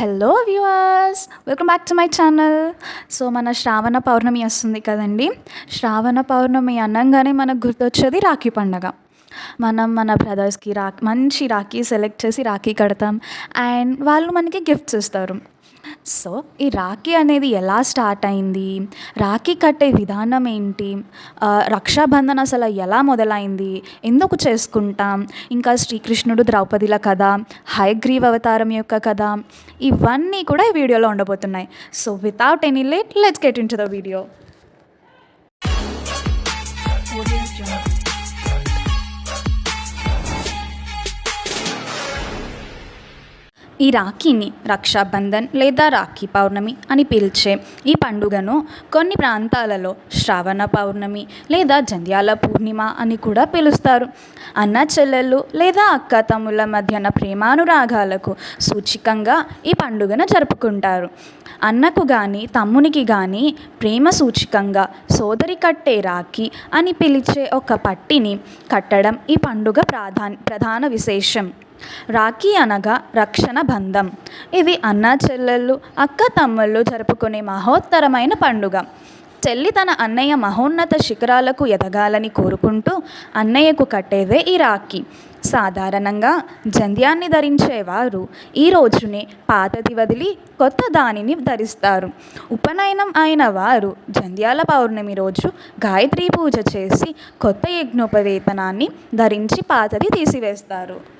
Hello viewers welcome back to my channel. So మన శ్రావణ పౌర్ణమి వస్తుంది కదండి. శ్రావణ పౌర్ణమి అనగానే మనకు గుర్తొచ్చేది రాఖీ పండగ. మనం మన బ్రదర్స్కి రా మంచి రాఖీ సెలెక్ట్ చేసి రాఖీ కడతాం. అండ్ వాళ్ళు మనకి గిఫ్ట్స్ ఇస్తారు. సో ఈ రాఖీ అనేది ఎలా స్టార్ట్ అయింది? రాఖీ కట్టే విధానం ఏంటి? ఆ, రక్షాబంధన్ అసలు ఎలా మొదలైంది? ఎందుకు చేసుకుంటాం? ఇంకా శ్రీకృష్ణుడు ద్రౌపదిల కథ హయగ్రీవ్ అవతారం యొక్క కథ ఇవన్నీ కూడా ఈ వీడియోలో ఉండబోతున్నాయి. So without any late let's get in to the video ఈ రాఖీని రక్షాబంధన్ లేదా రాఖీ పౌర్ణమి అని పిలిచే ఈ పండుగను కొన్ని ప్రాంతాలలో శ్రావణ పౌర్ణమి లేదా జంధ్యాల పూర్ణిమ అని కూడా పిలుస్తారు. అన్న చెల్లెళ్ళు లేదా అక్క తమ్ముళ్ళ మధ్యన ప్రేమానురాగాలకు సూచికంగా ఈ పండుగను జరుపుకుంటారు. అన్నకు కానీ తమ్మునికి కానీ ప్రేమ సూచికంగా సోదరి కట్టే రాఖీ అని పిలిచే ఒక పట్టిని కట్టడం ఈ పండుగ ప్రధాన ప్రధాన విశేషం. రాఖీ అనగా రక్షణ బంధం. ఇది అన్న చెల్లెళ్ళు అక్క తమ్ముళ్ళు జరుపుకునే మహోత్తరమైన పండుగ. చెల్లి తన అన్నయ్య మహోన్నత శిఖరాలకు ఎదగాలని కోరుకుంటూ అన్నయ్యకు కట్టేదే ఈ రాఖీ. సాధారణంగా జంధ్యాన్ని ధరించేవారు ఈ రోజునే పాతది వదిలి కొత్త దానిని ధరిస్తారు. ఉపనయనం అయిన వారు జంధ్యాల పౌర్ణమి రోజు గాయత్రి పూజ చేసి కొత్త యజ్ఞోపవేతనాన్ని ధరించి పాతది తీసివేస్తారు.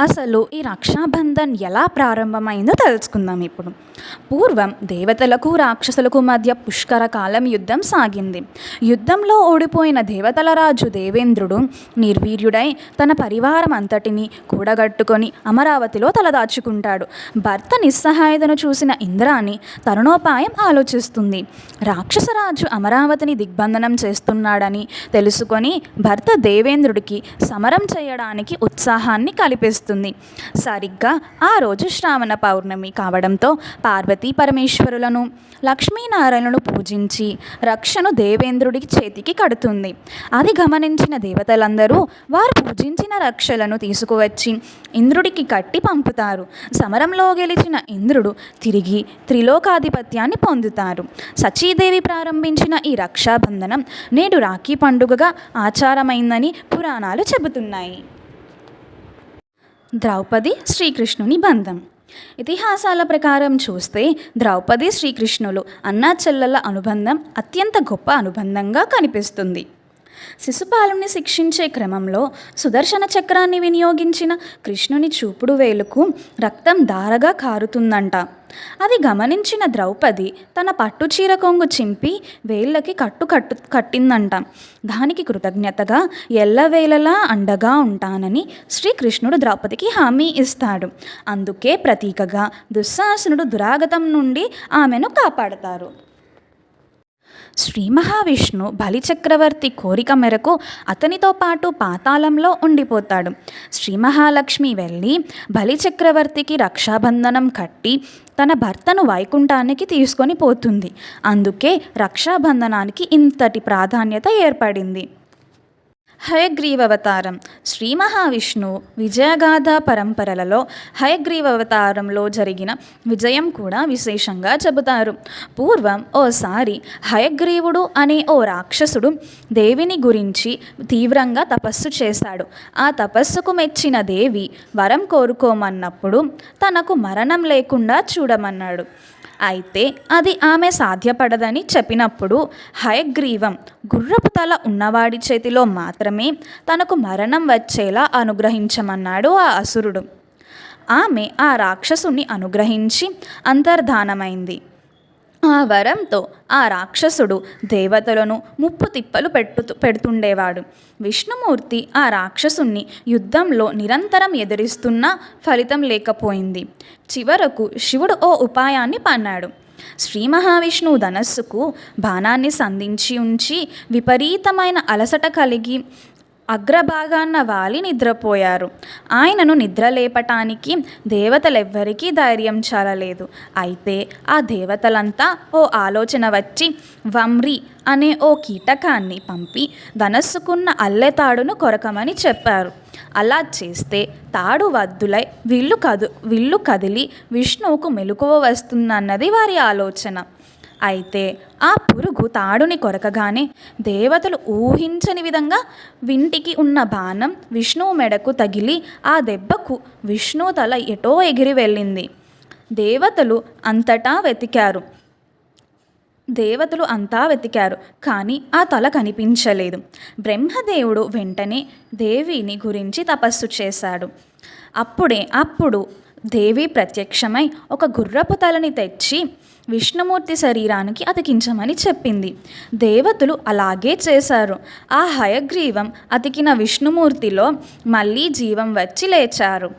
అసలు ఈ రక్షాబంధన్ ఎలా ప్రారంభమైందో తెలుసుకుందాం ఇప్పుడు. పూర్వం దేవతలకు రాక్షసులకు మధ్య పుష్కర కాలం యుద్ధం సాగింది. యుద్ధంలో ఓడిపోయిన దేవతల రాజు దేవేంద్రుడు నిర్వీర్యుడై తన పరివారం అంతటిని కూడగట్టుకొని అమరావతిలో తలదాచుకుంటాడు. భర్త నిస్సహాయతను చూసిన ఇంద్రాణి తరుణోపాయం ఆలోచిస్తుంది. రాక్షసరాజు అమరావతిని దిగ్బంధనం చేస్తున్నాడని తెలుసుకొని భర్త దేవేంద్రుడికి సమరం చేయడానికి ఉత్సాహాన్ని కల్పిస్తుంది సరిగ్గా ఆ రోజు శ్రావణ పౌర్ణమి కావడంతో పార్వతీ పరమేశ్వరులను లక్ష్మీనారాయణను పూజించి రక్షను దేవేంద్రుడికి చేతికి కడుతుంది. అది గమనించిన దేవతలందరూ వారు పూజించిన రక్షలను తీసుకువచ్చి ఇంద్రుడికి కట్టి పంపుతారు. సమరంలో గెలిచిన ఇంద్రుడు తిరిగి త్రిలోకాధిపత్యాన్ని పొందుతారు. సచీదేవి ప్రారంభించిన ఈ రక్షాబంధనం నేడు రాఖీ పండుగగా ఆచారమైందని పురాణాలు చెబుతున్నాయి. ద్రౌపది శ్రీకృష్ణుని బంధం. ఇతిహాసాల ప్రకారం చూస్తే ద్రౌపది శ్రీకృష్ణులు అన్నా చెల్లెల అనుబంధం అత్యంత గొప్ప అనుబంధంగా కనిపిస్తుంది. శిశుపాలుని శిక్షించే క్రమంలో సుదర్శన చక్రాన్ని వినియోగించిన కృష్ణుని చూపుడు వేలుకు రక్తం దారగా కారుతుందంట. అది గమనించిన ద్రౌపది తన పట్టుచీర కొంగు చింపి వేళ్ళకి కట్టు కట్టు కట్టిందంట. దానికి కృతజ్ఞతగా ఎల్లవేళలా అండగా ఉంటానని శ్రీకృష్ణుడు ద్రౌపదికి హామీ ఇస్తాడు. అందుకే ప్రతీకగా దుశ్శాసనుడు దురాగతం నుండి ఆమెను కాపాడతారు. శ్రీ మహావిష్ణు బలిచక్రవర్తి కోరిక మేరకు అతనితో పాటు పాతాళంలో ఉండిపోతాడు. శ్రీ మహాలక్ష్మి వెళ్ళి బలిచక్రవర్తికి రక్షాబంధనం కట్టి తన భర్తను వైకుంఠానికి తీసుకొని పోతుంది. అందుకే రక్షాబంధనానికి ఇంతటి ప్రాధాన్యత ఏర్పడింది. హయగ్రీవవతారం. శ్రీ మహావిష్ణు విజయగాథ పరంపరలలో హయగ్రీవవతారంలో జరిగిన విజయం కూడా విశేషంగా చెబుతారు. పూర్వం ఓసారి హయగ్రీవుడు అనే ఓ రాక్షసుడు దేవిని గురించి తీవ్రంగా తపస్సు చేశాడు. ఆ తపస్సుకు మెచ్చిన దేవి వరం కోరుకోమన్నప్పుడు తనకు మరణం లేకుండా చూడమన్నాడు. అయితే అది ఆమె సాధ్యపడదని చెప్పినప్పుడు హయగ్రీవం గుర్రపు తల ఉన్నవాడి చేతిలో మాత్రమే తనకు మరణం వచ్చేలా అనుగ్రహించమన్నాడు ఆ అసురుడు. ఆమె ఆ రాక్షసుని అనుగ్రహించి అంతర్ధానమైంది. ఆ వరంతో ఆ రాక్షసుడు దేవతలను ముప్పు తిప్పలు పెట్టు పెడుతుండేవాడు. విష్ణుమూర్తి ఆ రాక్షసుణ్ణి యుద్ధంలో నిరంతరం ఎదిరిస్తున్నా ఫలితం లేకపోయింది. చివరకు శివుడు ఓ ఉపాయాన్ని పన్నాడు. శ్రీ మహావిష్ణువు ధనస్సుకు బాణాన్ని సంధించి ఉంచి విపరీతమైన అలసట కలిగి అగ్రభాగాన్న వాలి నిద్రపోయారు. ఆయనను నిద్రలేపటానికి దేవతలెవ్వరికీ ధైర్యం చాలలేదు. అయితే ఆ దేవతలంతా ఓ ఆలోచన వచ్చి వమ్రి అనే ఓ కీటకాన్ని పంపి ధనస్సుకున్న అల్లెతాడును కొరకమని చెప్పారు. అలా చేస్తే తాడు వద్దులై విల్లు కదు విల్లు కదిలి విష్ణువుకు మెలకువ వస్తుందన్నది వారి ఆలోచన. అయితే ఆ పురుగు తాడుని కొరకగానే దేవతలు ఊహించని విధంగా వింటికి ఉన్న బాణం విష్ణువు మెడకు తగిలి ఆ దెబ్బకు విష్ణువు తల ఎటో ఎగిరి వెళ్ళింది. దేవతలు అంతటా వెతికారు. దేవతలు అంతా వెతికారు కానీ ఆ తల కనిపించలేదు. బ్రహ్మదేవుడు వెంటనే దేవిని గురించి తపస్సు చేశాడు. అప్పుడే అప్పుడు దేవి ప్రత్యక్షమై ఒక గుర్రపు తలని తెచ్చి విష్ణుమూర్తి శరీరానికి అతికించమని చెప్పింది. దేవతలు అలాగే చేశారు. ఆ హయగ్రీవం అతికిన విష్ణుమూర్తిలో మళ్ళీ జీవం వచ్చి లేచారు.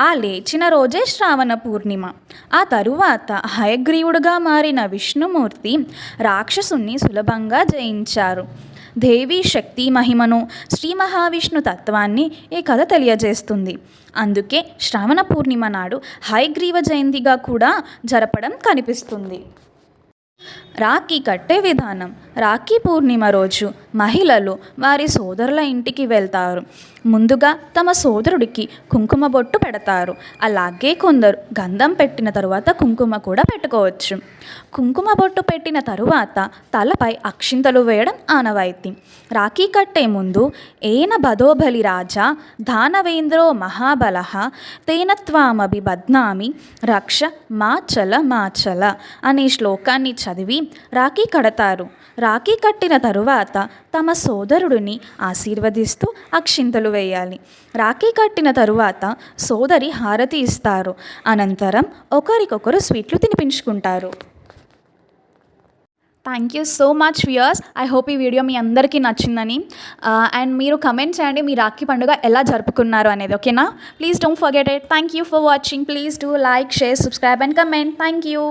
ఆ లేచిన రోజే శ్రావణ పూర్ణిమ. ఆ తరువాత హయగ్రీవుడుగా మారిన విష్ణుమూర్తి రాక్షసుని సులభంగా జయించారు. దేవీ శక్తి మహిమను శ్రీ మహావిష్ణు తత్వాన్ని ఈ కథ తెలియజేస్తుంది. అందుకే శ్రావణ పూర్ణిమ నాడు హైగ్రీవ జయంతిగా కూడా జరపడం కనిపిస్తుంది. రాఖీ కట్టే విధానం రాఖీ పూర్ణిమ రోజు మహిళలు వారి సోదరుల ఇంటికి వెళ్తారు. ముందుగా తమ సోదరుడికి కుంకుమ బొట్టు పెడతారు. అలాగే కొందరు గంధం పెట్టిన తరువాత కుంకుమ కూడా పెట్టుకోవచ్చు. కుంకుమ బొట్టు పెట్టిన తరువాత తలపై అక్షింతలు వేయడం ఆనవాయితీ. రాఖీ కట్టే ముందు ఏన బదోబలి రాజా దానవేంద్రో మహాబల తేనత్వామభి బద్నామి రక్ష మాచల మాచల అనే శ్లోకాన్ని చదివి రాఖీ కడతారు. రాఖీ కట్టిన తరువాత తమ సోదరుడిని ఆశీర్వదిస్తూ అక్షింతలు వేయాలి. రాఖీ కట్టిన తరువాత సోదరి హారతి ఇస్తారు. అనంతరం ఒకరికొకరు స్వీట్లు తినిపించుకుంటారు. Thank you so much viewers I hope ఈ వీడియో మీ అందరికీ నచ్చిందని. Uh, అండ్ మీరు కమెంట్ చేయండి మీ రాఖీ పండుగ ఎలా జరుపుకున్నారు అనేది ఓకేనా please don't forget it thank you for watching please do like share subscribe and comment thank you